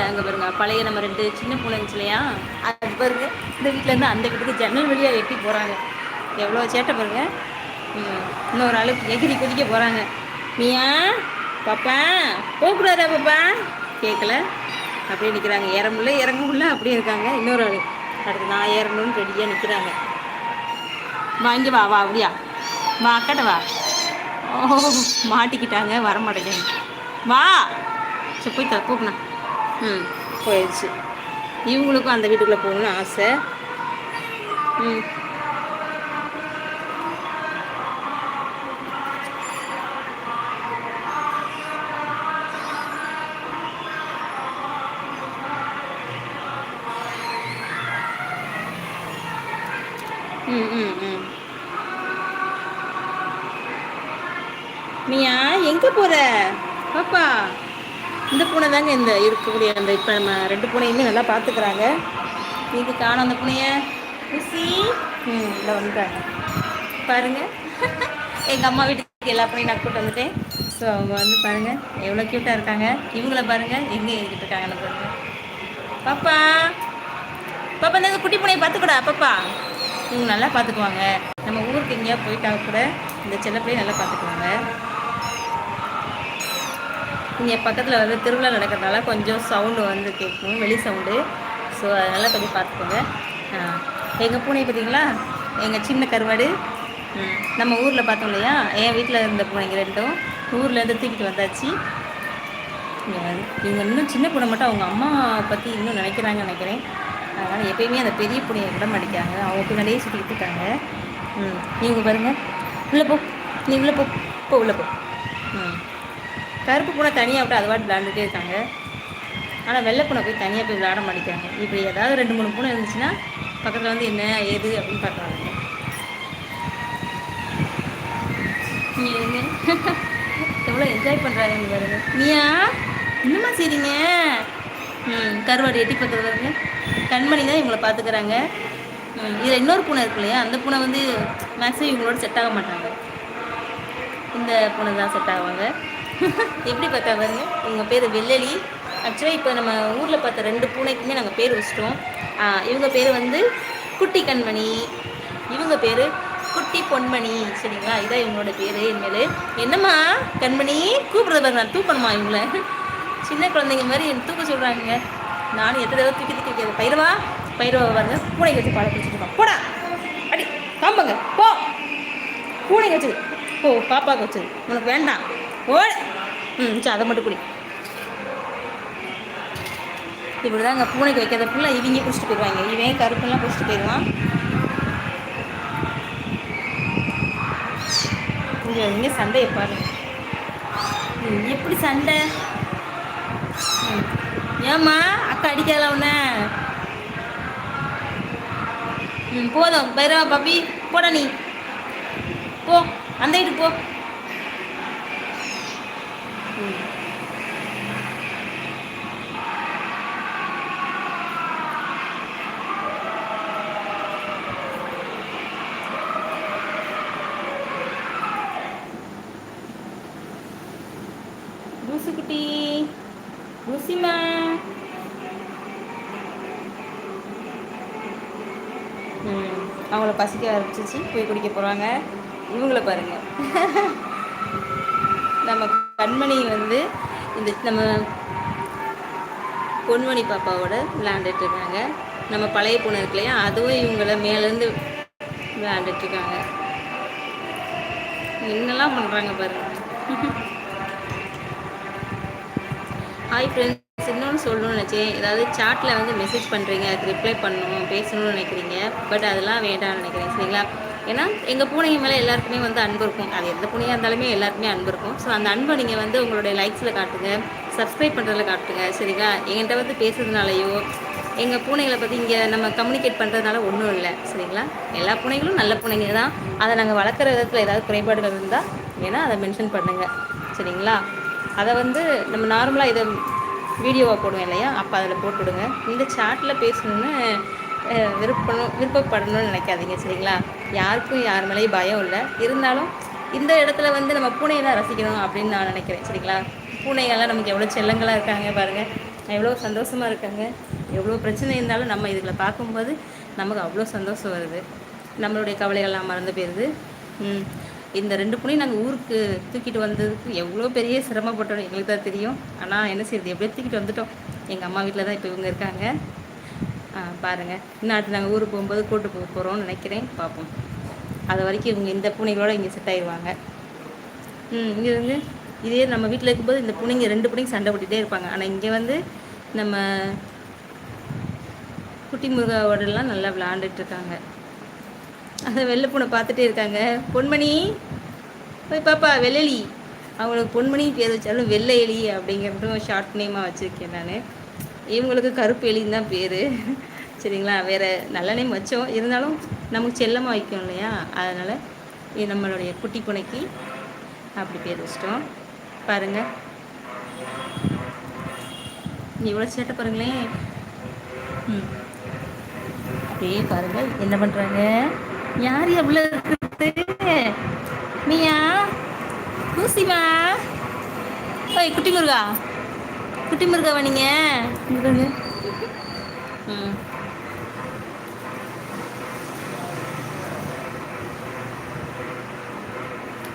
அங்கே பாருங்க பழைய நம்ம ரெண்டு சின்ன பூனை இல்லையா? அது பாருங்க இந்த வீட்டிலேருந்து அந்த வீட்டுக்கு ஜன்னல் வழியாக எட்டி போகிறாங்க எவ்வளோ சேட்டை பாருங்க. ம், இன்னொரு ஆள் எகிரி குதிக்க போகிறாங்க மியா பாப்பா போகக்கூடாதா பாப்பா? கேட்கல அப்படியே நிற்கிறாங்க ஏற முடியல இறங்க முடியல அப்படியே இருக்காங்க. இன்னொரு ஆள். அடுத்து நான் ஏறணும்னு ரெடியாக நிற்கிறாங்க வா இங்கே வா வா அப்படியா? வா அக்கட்ட வா. ஓ மாட்டிக்கிட்டாங்க வர மாட்டேங்கிறாங்க வா. சரி போய் தர ம் போயிடுச்சு. இவங்களுக்கும் அந்த வீட்டுக்குள்ளே போகணும்னு ஆசை. ம். ம் ம் ம். மியா எங்கே போகிற பாப்பா. இந்த பூனை தாங்க இந்த இருக்கக்கூடிய அந்த இப்போ நம்ம ரெண்டு பூனையுமே நல்லா பார்த்துக்கிறாங்க இது காணும் அந்த பூனையை. குசி ம் இல்லை வந்துட்டாங்க. பாருங்கள் எங்கள் அம்மா வீட்டுக்கு எல்லா பூனையும் நான் கூப்பிட்டு வந்துட்டேன். ஸோ அவங்க வந்து பாருங்கள் எவ்வளோ க்யூட்டாக இருக்காங்க. இவங்கள பாருங்க எங்கே இருக்கிட்டு இருக்காங்கன்னு பாருங்கள் பாப்பா. பாப்பா இந்த குட்டி பூனையை பார்த்துக்கூடா பாப்பா. இவங்க நல்லா பார்த்துக்குவாங்க நம்ம ஊருக்கு எங்கேயா போயிட்டா கூட இந்த செல்ல பிள்ளையை நல்லா பார்த்துக்குவாங்க இங்கே பக்கத்தில் வந்து திருவிழா நடக்கிறதுனால கொஞ்சம் சவுண்டு வந்து கேட்கும் வெளி சவுண்டு ஸோ அதனால் கொஞ்சம் பார்த்துக்கோங்க. எங்கள் பூனை பார்த்தீங்களா? எங்கள் சின்ன கருவாடு. நம்ம ஊரில் பார்த்தோம் இல்லையா? என் வீட்டில் இருந்த பூனைங்க ரெண்டும். ஊர்லேருந்து தூக்கிட்டு வந்தாச்சு. இவங்க இன்னும் சின்ன பூனை மட்டும் அவங்க அம்மா பற்றி இன்னும் நினைக்கிறாங்கன்னு நினைக்கிறேன். அதனால் எப்பயுமே அந்த பெரிய பூனையை விட மாட்டேங்கிறாங்க. அவங்க பின்னாடியே சுற்றிக்கிட்டு இருக்காங்க. ம் நீங்கள் பாருங்கள் உள்ளே போ. நீ உள்ளே போ. போ உள்ளே போ. கருப்பு பூனை தனியாக விட்டு அது விளாண்டுட்டே இருக்காங்க. ஆனால் வெள்ளை பூனை போய் தனியாக போய் விளாட மாட்டேங்கிறாங்க. இப்படி ஏதாவது ரெண்டு மூணு பூனை இருந்துச்சுன்னா பக்கத்தில் வந்து என்ன ஏது அப்படின்னு பார்க்குறாங்க. எவ்வளோ என்ஜாய் பண்ணுறாங்க பாருங்க. நீயா? இன்னுமா சரிங்க ம் கருவாடு எட்டி பார்க்குறது பாருங்க. கண்மணி தான் இவங்களை பார்த்துக்கிறாங்க. இதில் இன்னொரு பூனை இருக்கு இல்லையா? அந்த பூனை வந்து மேக்ஸிமம் இவங்களோட செட் ஆக மாட்டாங்க. இந்த பூனை தான் செட் ஆவாங்க. எப்படி பார்த்தா பாருங்க இவங்க பேர் வெள்ளலி. ஆக்சுவலாக இப்போ நம்ம ஊரில் பார்த்த ரெண்டு பூனைக்குமே நாங்கள் பேர் வச்சிட்டோம். இவங்க பேர் வந்து குட்டி கண்மணி. இவங்க பேர் குட்டி பொன்மணி. சரிங்களா? இதான் இவங்களோட பேர் இனிமேல் என்னம்மா கண்மணி? கூப்பிடுறது பாருங்க நான் தூக்கணுமா இவங்கள? சின்ன குழந்தைங்க மாதிரி என்னை தூக்க சொல்கிறாங்க நானும் எத்தனை தடவை தூக்கி தூக்கி வைக்கிறது பயிரவா பயிரவா பாருங்க பூனை வச்சு பாடம் பிடிச்சிருக்கோம் போடா. அடி காம்பங்க போ. பூனை வச்சது ஓ பாப்பாவுக்கு வச்சது உனக்கு வேண்டாம். ஓ ம் சரி அதை மட்டும் குடி. இப்படி தான் அங்கே பூனைக்கு வைக்காத ஃபுல்லாக இவங்க குடிச்சிட்டு போயிடுவாங்க இவன் கருப்பெல்லாம் குடிச்சிட்டு போயிடுவான் இங்கே இங்கே சண்டையை பாரு. எப்படி சண்டை? ஏம்மா அக்கா அடிக்காத உன்ன? ம் போதும். பைரவா பாப்பி போடா நீ. போ அந்த வீட்டுக்கு போ ம். லூசு குட்டி லூசிமா ம் அவங்கள பசிக்க ஆரம்பிச்சிச்சு போய் குடிக்க போகிறாங்க இவங்கள பாருங்க. நம்ம கண்மணி வந்து இந்த நம்ம பொன்மணி பாப்பாவோட விளையாண்டுட்டு இருக்காங்க. நம்ம பழைய பூனை இருக்கு இல்லையா அதுவும் இவங்கள மேலேருந்து விளையாண்டுட்டு இருக்காங்க. என்னெல்லாம் பண்ணுறாங்க பாருங்க. ஹாய் ஃப்ரெண்ட்ஸ் சின்னோன்னு சொல்லணும்னு நினச்சேன். ஏதாவது சாட்டில் வந்து மெசேஜ் பண்ணுறீங்க அதுக்கு ரிப்ளை பண்ணணும் பேசணும்னு நினைக்கிறீங்க. பட் அதெல்லாம் வேண்டாம்னு நினைக்கிறேன் சரிங்களா? ஏன்னா எங்கள் பூனைங்க மேலே எல்லாருக்குமே வந்து அன்பு இருக்கும். அது எந்த பூனையாக இருந்தாலுமே எல்லாருக்குமே அன்பு இருக்கும். ஸோ அந்த அன்பை நீங்கள் வந்து உங்களுடைய லைக்ஸில் காட்டுங்க சப்ஸ்கிரைப் பண்ணுறதுல காட்டுங்க சரிங்களா? என்கிட்ட வந்து பேசுறதுனாலையோ எங்கள் பூனைகளை பற்றி இங்கே நம்ம கம்யூனிகேட் பண்ணுறதுனால ஒன்றும் இல்லை சரிங்களா? எல்லா பூனைகளும் நல்ல பூனைங்க தான். அதை நாங்கள் வளர்க்குற விதத்தில் ஏதாவது குறைபாடுகள் இருந்தால் ஏன்னா அதை மென்ஷன் பண்ணுங்கள் சரிங்களா? அதை வந்து நம்ம நார்மலாக இதை வீடியோவாக போடுவேன் இல்லையா? அப்போ அதில் போட்டு விடுங்க இந்த சாட்டில் பேசணுன்னு விருப்பணும் விருப்பப்படணும்னு நினைக்காதீங்க சரிங்களா? யாருக்கும் யார் மேலேயும் பயம் இல்லை. இருந்தாலும் இந்த இடத்துல வந்து நம்ம பூனையை தான் ரசிக்கணும் அப்படின்னு நான் நினைக்கிறேன் சரிங்களா? பூனைகள்லாம் நமக்கு எவ்வளோ செல்லங்களாக இருக்காங்க பாருங்கள் எவ்வளோ சந்தோஷமாக இருக்காங்க. எவ்வளோ பிரச்சனை இருந்தாலும் நம்ம இதுகளை பார்க்கும்போது நமக்கு அவ்வளோ சந்தோஷம் வருது. நம்மளுடைய கவலைகள்லாம் மறந்து போயிடுது இந்த ரெண்டு புனையும் நாங்கள் ஊருக்கு தூக்கிட்டு வந்ததுக்கு எவ்வளோ பெரிய சிரமப்பட்டோம் எங்களுக்கு தான் தெரியும். ஆனால் என்ன செய்யறது எப்படியோ தூக்கிட்டு வந்துட்டோம். எங்கள் அம்மா வீட்டில் தான் இப்போ இவங்க இருக்காங்க. பாருங்கள் இன்னும் நாங்கள் ஊருக்கு போகும்போது கூட்டு போக போகிறோம்னு நினைக்கிறேன். பார்ப்போம் அது வரைக்கும் இவங்க இந்த பூனைகளோடு இங்கே செட் ஆயிடுவாங்க ம் இங்கே வந்து இதே நம்ம வீட்டில் இருக்கும்போது இந்த பூனைங்க ரெண்டு பூனைங்க சண்டை போட்டுகிட்டே இருப்பாங்க. ஆனால் இங்கே வந்து நம்ம குட்டி முருகாவோடலாம் நல்லா விளாண்டுட்டு இருக்காங்க. அதை வெள்ளை பூனை பார்த்துட்டே இருக்காங்க. பொன்மணி போய் பாப்பா வெள்ளெலி. அவங்களுக்கு பொன்மணி பேர் வச்சாலும் வெள்ளை எலி அப்படிங்கிறதும் ஷார்ட் நேமாக வச்சுருக்கேன் நான். இவங்களுக்கு கருப்பு எலின்னு தான் பேர். சரிங்களா? வேறு நல்ல நேம் வச்சோம். இருந்தாலும் நமக்கு செல்லமாக வைக்கும் இல்லையா? அதனால் நம்மளுடைய குட்டி பூனைக்கு அப்படி பேர் வச்சிட்டோம். பாருங்கள் இவ்வளோ சேட்டை பாருங்களேன். ம். அப்படியே பாருங்கள் என்ன பண்ணுறாங்க யார் எவ்வளோ இருக்குது? நீயா? ஊசிமா? ஓய் குட்டி முருகா. குட்டி முருகாவா நீங்கள் ம்.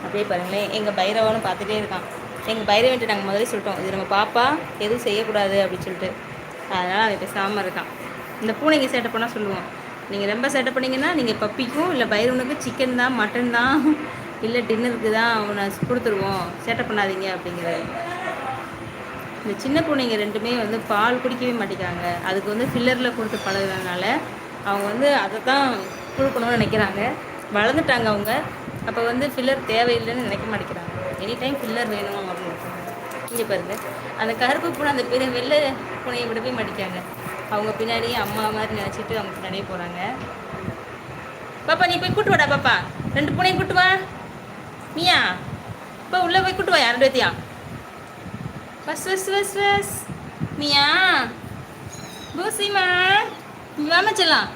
அப்படியே பாருங்களேன். எங்கள் பைரவனு பார்த்துட்டே இருக்கான். எங்கள் பைரவன்ட்டு நாங்கள் முதலே சொல்லிட்டோம். இது நம்ம பாப்பா எதுவும் செய்யக்கூடாது அப்படின்னு சொல்லிட்டு. அதனால் அவன் பேசாமல் இருக்கான். இந்த பூனைக்கு சேட்டை பண்ணால் சொல்லுவோம். நீங்கள் ரொம்ப சேட்டை பண்ணிங்கன்னா நீங்கள் பப்பிக்கும் இல்லை பைரவனுக்கும் சிக்கன் தான் மட்டன் தான் இல்லை டின்னருக்கு தான் அவனை கொடுத்துருவோம். சேட்டை பண்ணாதீங்க அப்படிங்கிறது இந்த சின்ன பூனைங்க ரெண்டுமே வந்து பால் குடிக்கவே மாட்டேங்கிறாங்க. அதுக்கு வந்து ஃபில்லரில் கொடுத்து பழகுறதுனால அவங்க வந்து அதை தான் கொடுக்கணும்னு நினைக்கிறாங்க. வளர்ந்துட்டாங்க அவங்க. அப்போ வந்து ஃபில்லர் தேவையில்லைன்னு நினைக்க மாட்டேங்கிறாங்க. எனி டைம் ஃபில்லர் வேணும் அப்படின்னு இங்கே பாருங்கள் அந்த கருப்பு பூனை அந்த பெரிய வெள்ளை பூனையை விடவே மாட்டேங்கிறாங்க. அவங்க பின்னாடியே அம்மா மாதிரி நினச்சிட்டு அவங்க பின்னாடியே போகிறாங்க பாப்பா நீ போய் கூட்டு வாடா பாப்பா. ரெண்டு பூனையும் கூட்டு வா. நீயா? இப்போ உள்ளே போய் கூட்டு வா யார் பேத்தியா பஸ் வஸ் வஸ் வஸ் நீயா? பூசிமா வாம செல்லாம்.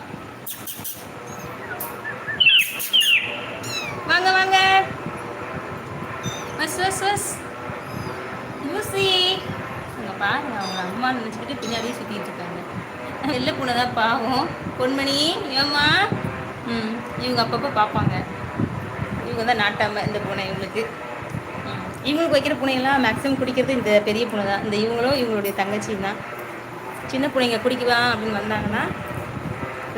வாங்க வாங்க. வஸ் வஸ் வஸ். பூசி. பாருங்க அவங்க அம்மா நினச்சிக்கிட்டு பின்னாடியே சுற்றிட்டு இருக்காங்க. வெளில பூனை தான் பாவம். பொன்மணி ஏம்மா? ம் இவங்க அப்பப்போ பார்ப்பாங்க. இவங்க தான் நாட்டாமல் இந்த பூனை இவங்களுக்கு. இவங்களுக்கு வைக்கிற பூனையெல்லாம் மேக்ஸிமம் குடிக்கிறது இந்த பெரிய பூனை தான் இந்த இவங்களும் இவங்களுடைய தங்கச்சியும் தான். சின்ன பிள்ளைங்க குடிக்குவா அப்படின்னு வந்தாங்கன்னா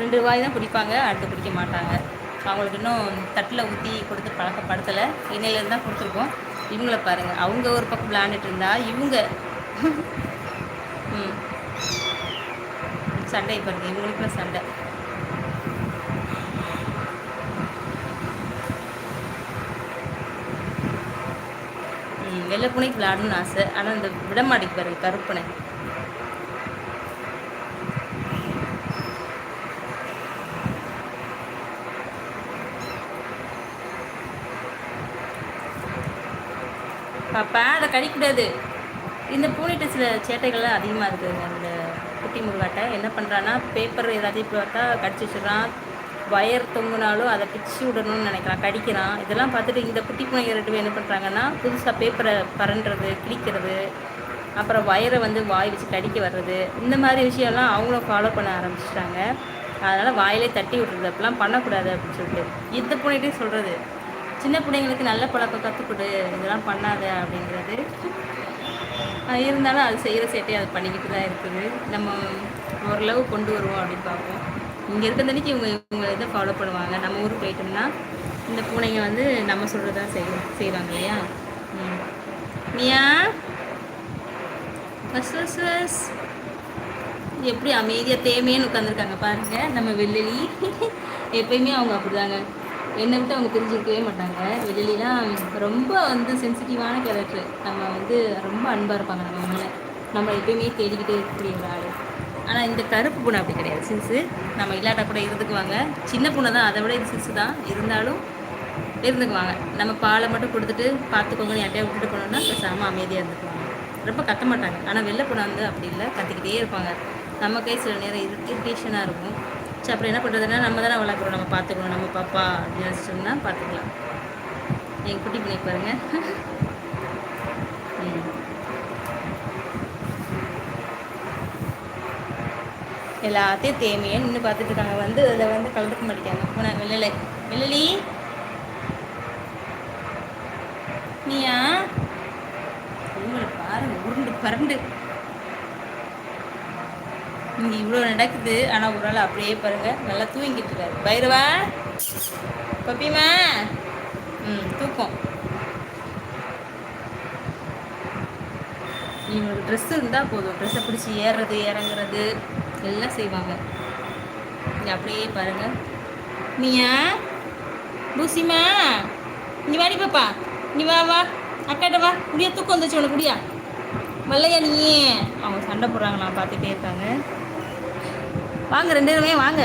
ரெண்டு ரூபாய் தான் குடிப்பாங்க அடுத்து குடிக்க மாட்டாங்க. அவங்களுக்கு இன்னும் தட்டில் ஊற்றி கொடுத்து பழக்கப்படுத்தலை. இன்னையிலேருந்து தான் கொடுத்துருக்கோம். இவங்கள பாருங்கள் அவங்க ஒரு பக்கம் விளாண்டுட்டு இருந்தா இவங்க ம் சண்டை பாருங்க இவங்களுக்குள்ள சண்டை. வெள்ளை பூனைக்கு விளையாடணும்னு ஆசை. ஆனால் இந்த விடமாடிக்கு பாருங்க கருப்பனை. பாப்பா அதை கடிக்கூடாது. இந்த பூனைட்டு சில சேட்டைகள்லாம் அதிகமாக இருக்குதுங்க அந்த குட்டி முருகாட்டை என்ன பண்ணுறான்னா பேப்பர் ஏதாச்சும் பார்த்தா கடிச்சு வச்சுடுறான். வயர் தொங்குனாலும் அதை பிச்சு விடணும்னு நினைக்கிறான் கடிக்கிறான். இதெல்லாம் பார்த்துட்டு இந்த குட்டி பிள்ளைங்க ரெண்டு பேர் என்ன பண்ணுறாங்கன்னா புதுசாக பேப்பரை பரண்டுறது கிழிக்கிறது அப்புறம் வயரை வந்து வாய் வச்சு கடிக்க வர்றது இந்த மாதிரி விஷயம்லாம் அவங்களும் ஃபாலோ பண்ண ஆரம்பிச்சிட்டாங்க. அதனால் வாயிலே தட்டி விட்றது அப்படிலாம் பண்ணக்கூடாது அப்படின்னு சொல்லிட்டு. இந்த பூனைகிட்டையும் சொல்கிறது சின்ன பிள்ளைங்களுக்கு நல்ல பழக்கம் கற்றுக்கொடு இதெல்லாம் பண்ணாத அப்படின்றது இருந்தாலும் அது செய்கிற சேட்டையை அது பண்ணிக்கிட்டு தான் இருக்குது. நம்ம ஓரளவு கொண்டு வருவோம் அப்படின்னு பார்ப்போம். இங்கே இருக்க இவங்க இவங்க இதை ஃபாலோ பண்ணுவாங்க. நம்ம ஊருக்கு போயிட்டோம்னா இந்த பூனைங்க வந்து நம்ம சொல்கிறது தான் செய்வோம் செய்வாங்க இல்லையா? நீயா பஸ் பஸ் பஸ் எப்படி அமைதியாக தேமையன்னு உட்காந்துருக்காங்க பாருங்கள் நம்ம வெள்ளலி. எப்பயுமே அவங்க அப்படிதாங்க. என்னை விட்டு அவங்க தெரிஞ்சுக்கவே மாட்டாங்க. வெளியிலாம் ரொம்ப வந்து சென்சிட்டிவான கேரக்டர் நம்ம வந்து ரொம்ப அன்பாக இருப்பாங்க நம்ம மேலே. நம்ம எப்பயுமே தேடிக்கிட்டே இருக்கக்கூடிய ஒரு ஆள். ஆனால் இந்த கருப்பு பூனை அப்படி கிடையாது. சின்ஸு நம்ம இல்லாட்டா கூட இருந்துக்குவாங்க. சின்ன பூனை தான். அதை விட இது சின்ஸு தான். இருந்தாலும் இருந்துக்குவாங்க. நம்ம பாலை மட்டும் கொடுத்துட்டு பார்த்துக்கோங்கன்னு யார்ட்டையா விட்டுட்டு போனோம்னா பேசாமல் அமைதியாக இருந்துக்குவாங்க. ரொம்ப கத்த மாட்டாங்க. ஆனால் வெளில பூனை வந்து அப்படி இல்லை. கத்திக்கிட்டே இருப்பாங்க. நம்ம கை சில நேரம் இரிட்டேஷனாக இருக்கும். ஸோ அப்புறம் என்ன பண்ணுறதுன்னா நம்ம தானே வளர்க்குறோம் நம்ம பார்த்துக்கணும். நம்ம பாப்பா அப்படின்னு சொன்னால் பார்த்துக்கலாம். எங்கள் குட்டி பண்ணி பாருங்கள் எல்லாத்தையும் தேமையே நின்று பார்த்துட்டு இருக்காங்க. வந்து அதில் வந்து கலந்துக்க மாட்டேங்காங்க போன வெள்ளலை வெள்ளலி நீயா? உங்களை பாருங்க உருண்டு பரண்டு. இங்கே இவ்வளோ நடக்குது ஆனால் ஒரு நாள் அப்படியே பாருங்க நல்லா தூங்கிட்டு இருக்காரு. பைரவா? பப்பிமா? ம் தூக்கம். இவங்களுக்கு ட்ரெஸ் இருந்தால் போதும். ட்ரெஸ்ஸை பிடிச்சி ஏறுறது இறங்குறது எல்லாம் செய்வாங்க. நீங்கள் அப்படியே பாருங்க. நீயா? பூசிமா? நீ வாடி பாப்பா. நீ வா வா. அக்காட்ட வா. குடியா தூக்கம் வந்துச்சு உனக்கு குடியா. மல்லையா நீ அவங்க சண்டை போடுறாங்க நான் பார்த்துட்டே இருக்காங்க. வாங்க ரெண்டு பேருமே வாங்க.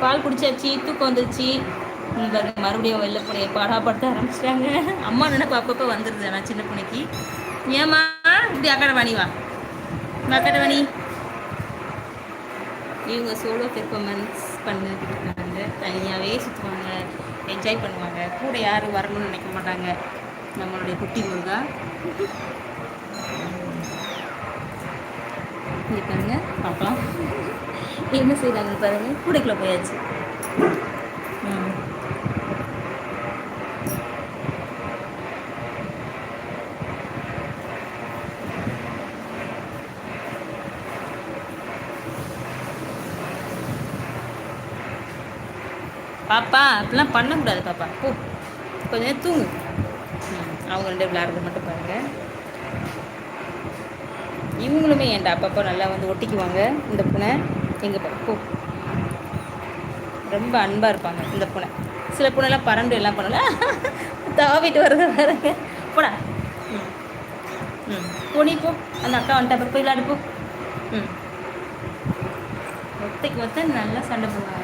பால் குடிச்சாச்சு தூக்கம் வந்துருச்சு. மறுபடியும் வெளில போய் பாடாப்படுத்த ஆரம்பிச்சிட்டாங்க. அம்மா நினைப்பு அப்பப்போ வந்துடுது நான் சின்ன பிள்ளைக்கு ஏம்மா இப்படி அக்கடவாணி வா. அக்கடவாணி இவங்க சோலோ பெர்ஃபார்மன்ஸ் பண்ணிட்டு இருக்காங்க. தனியாகவே சுற்றுவாங்க என்ஜாய் பண்ணுவாங்க. கூட யாரும் வரணும்னு நினைக்க மாட்டாங்க. நம்மளுடைய குட்டி முருகா. இருக்காங்க பார்க்கலாம் என்ன செய்கிறாங்க பாருங்க கூடைக்குள்ளே போயாச்சு. பாப்பா அப்படிலாம் பண்ணக்கூடாது பாப்பா. போ கொஞ்ச நேரம் தூங்கு. அவங்க ரெண்டு விளையாடுறது மட்டும் பாருங்க. இவங்களுமே ஏன்டா அப்பப்போ நல்லா வந்து ஒட்டிக்குவாங்க இந்த பூனை போ. ரொம்ப அன்பாக இருப்பாங்க இந்த பூனை. சில பூனைலாம் பறந்து எல்லாம் பண்ணல. தாவிட்டு வருது பாருங்க. போடா ம். ம். போ போ. அந்த அக்கா வந்துட்டா. போய் விளையாடு போ. ம். ஒத்தைக்கு ஒத்த நல்லா சண்டை போடுவாங்க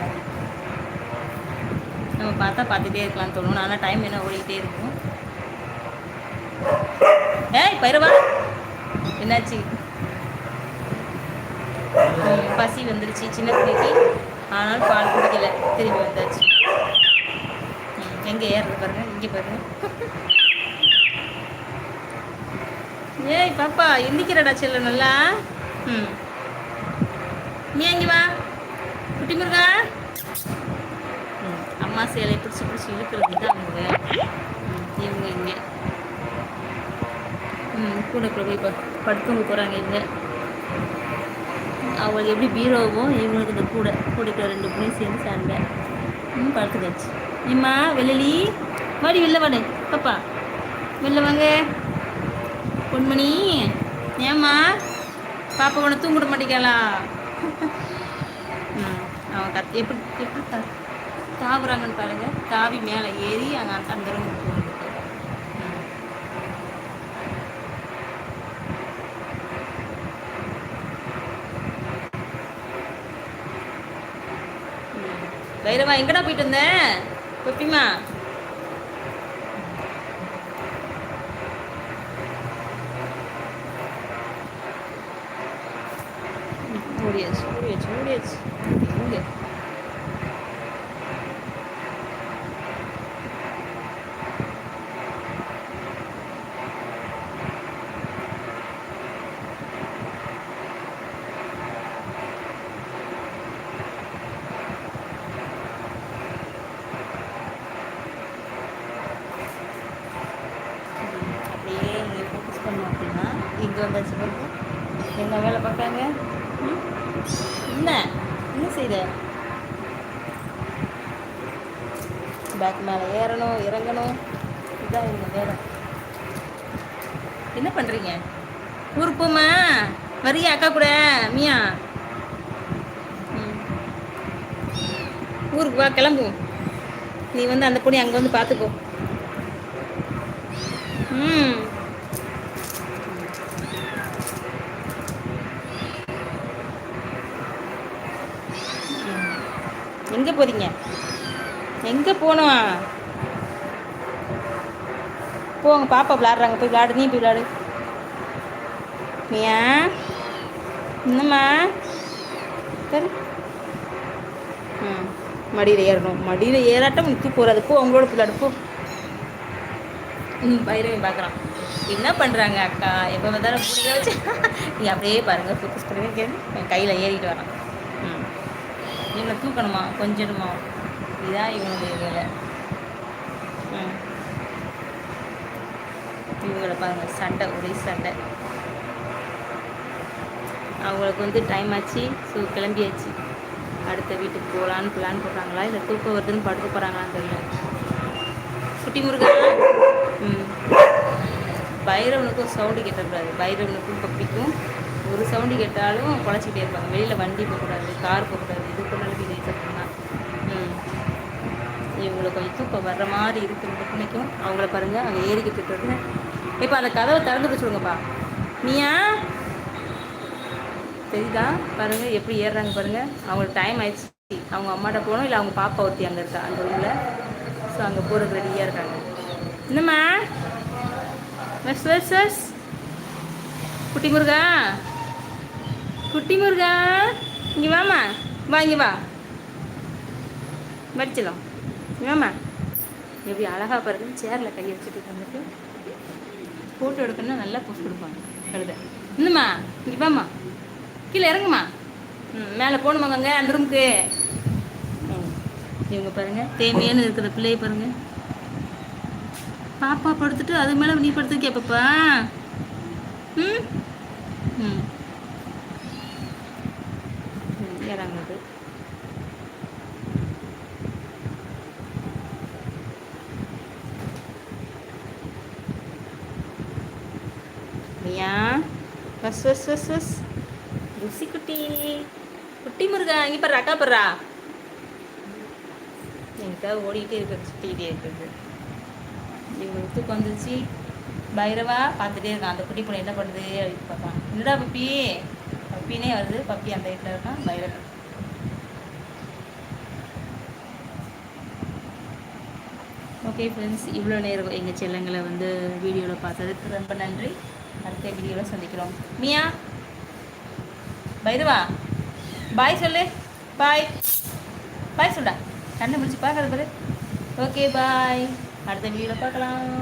நம்ம பார்த்தா பார்த்துட்டே இருக்கலாம்னு தோணும். ஆனால் டைம் என்ன ஓடிக்கிட்டே இருக்கும். ஏய் பைரவா. என்னாச்சு? பசி வந்துருச்சு சின்ன பிள்ளைக்கு. ஆனால் பால் குடிக்கல. திரும்பி வந்தாச்சு. ம், எங்க ஏறுறது பாருங்க இங்கே பாருங்க. ஏய் பாப்பா எந்திக்கிறடா செல்ல நல்லா. ம். நீ எங்க வா? குட்டி முருகா. ம், அம்மா சேலை பிடிச்சி பிடிச்சி இழுக்கிறது தான் அவங்க. ம், இவங்க இங்கே. ம் கூட போய் ப போகிறாங்க இங்கே. அவங்களுக்கு எப்படி பீரோவோ இவங்களுக்கு இந்த கூடை கூடைக்குள்ள ரெண்டு பேரும் சேர்ந்து சண்டை ம் கட்சி ஏம்மா வெள்ளலி வாடி வெளில வாடு பாப்பா. வெளில வாங்க. பொன்மணி ஏம்மா பாப்பா உன தூங்கிட மாட்டேங்களா அவன் கத் எப்படி எப்படி த தாவுறாங்கன்னு பாருங்க. தாவி மேலே ஏறி அங்கே அந்த ரூம் ம். எங்கடா போயிட்டு இருந்தேன் கொப்பிமா ஓடியாச்சு ஓடியாச்சு ஓடியாச்சு எங்க அப்படியே இங்கே ஃபோக்கஸ் பண்ணோம் அப்படின்னா இங்கே வந்தாச்சு பாருங்க என்ன வேலை பார்க்குறாங்க ம்? என்ன என்ன செய்த? பேக் மேலே ஏறணும் இறங்கணும். இதுதான் இவங்க வேலை. என்ன பண்ணுறீங்க ஊருக்கு போமா வரியா அக்கா கூட? மியா? ஊருக்கு வா கிளம்புவோம் நீ வந்து அந்த பொண்ணு அங்கே வந்து பார்த்துக்கோ. ம். போகிறீங்க போறீங்க? எங்கே போகணும்? போங்க பாப்பா விளாடுறாங்க போய் விளாடு நீ போய் விளாடு ஏன் என்னம்மா? சரி. ம் மடியில் ஏறணும். மடியில் ஏறாட்டம் நிற்க தூக்கு போ அவங்களோட விளாடு போ. ம் பைரவி பார்க்குறான். என்ன பண்ணுறாங்க அக்கா? எப்போ பார்த்தாலும் பிடிக்க வச்சு நீ அப்படியே பாருங்கள் ஃபோக்கஸ் பண்ணி கேட்டு என் கையில் ஏறிட்டு வரான். இவனை தூக்கணுமா? கொஞ்சணுமா இதான் இவனுடைய வேலை. இவங்களை இவங்கள பாருங்கள் சண்டை ஒரே சண்டை. அவங்களுக்கு வந்து டைம் ஆச்சு. ஸோ கிளம்பியாச்சு. அடுத்த வீட்டுக்கு போகலான்னு பிளான் போடுறாங்களா? இல்லை தூக்கம் வருதுன்னு படுக்க போகிறாங்களான்னு தெரியல. குட்டி முருகா? ம். பைரவனுக்கும் சவுண்டு கேட்டக்கூடாது. பைரவனுக்கும் பப்பிக்கும் ஒரு சவுண்டு கேட்டாலும் குழச்சிக்கிட்டே இருப்பாங்க. வெளியில் வண்டி போகக்கூடாது கார் போகக்கூடாது இது பண்ணாலும் இது சத்தம் தான் ம் இவங்களை கொஞ்சம் தூக்கம் வர்ற மாதிரி இருக்குது பிள்ளைக்கும். அவங்கள பாருங்கள் அங்கே ஏறிக்கிட்டு இருக்கிறது இப்போ அந்த கதவை திறந்து சொல்லுங்கப்பா நீயா தெரியுதா? பாருங்கள் எப்படி ஏறுறாங்க பாருங்கள் அவங்களுக்கு டைம் ஆயிடுச்சு. அவங்க அம்மாட்ட போகணும் இல்லை அவங்க பாப்பா ஒருத்தி அங்கே இருக்கா அந்த ரூமில் ஸோ அங்கே போகிறதுக்கு ரெடியாக இருக்காங்க. என்னம்மா? மெஸ் வெஸ் எஸ் குட்டி முருகா? குட்டி முருகா? இங்கே வாம்மா. வா இங்கே வா. மடிச்சிடலாம் வாம்மா எப்படி அழகாக பாருங்க சேரில் கை வச்சுட்டு வந்துட்டு ஃபோட்டோ எடுக்கணும்னா நல்லா போஸ்ட் கொடுப்பாங்க கழுத. இன்னும்மா இங்கே வாம்மா கீழே இறங்குமா ம் மேலே போகணுமாங்க அந்த ரூமுக்கு ம் இவங்க பாருங்க தேமையானு இருக்கிற பிள்ளையை பாருங்க. பாப்பா படுத்துட்டு அது மேலே நீ படுத்து கேப்பப்பா ம்? ம், இறங்குது மியா வஸ் வஸ் வஸ் வஸ் ருசி குட்டி. குட்டி முருகா இங்கே பாரு அக்கா பாரு என்கிட்ட ஓடிக்கிட்டே இருக்குது சுற்றிக்கிட்டே இருக்குது. இவங்களுக்கு தூக்கம் வந்துருச்சு பைரவா பார்த்துட்டே இருக்கான். அந்த குட்டி பொண்ணு என்ன பண்ணுது அப்படின்னு பார்ப்பான். என்னடா பப்பி? பப்பினே வருது. பப்பி அந்த இடத்துல இருக்கான் பைரவன். ஓகே ஃப்ரெண்ட்ஸ் இவ்வளோ நேரம் எங்கள் செல்லங்களை வந்து வீடியோவில் பார்த்ததுக்கு ரொம்ப நன்றி. அடுத்த வீடியோவில் சந்திக்கிறோம். மியா பைரவா பாய் சொல்லு. பாய் பாய் சொல்டா கண்ணை முடிச்சு பார்க்கறது பாரு. ஓகே பாய் அடுத்த வீடியோவில் பார்க்கலாம்.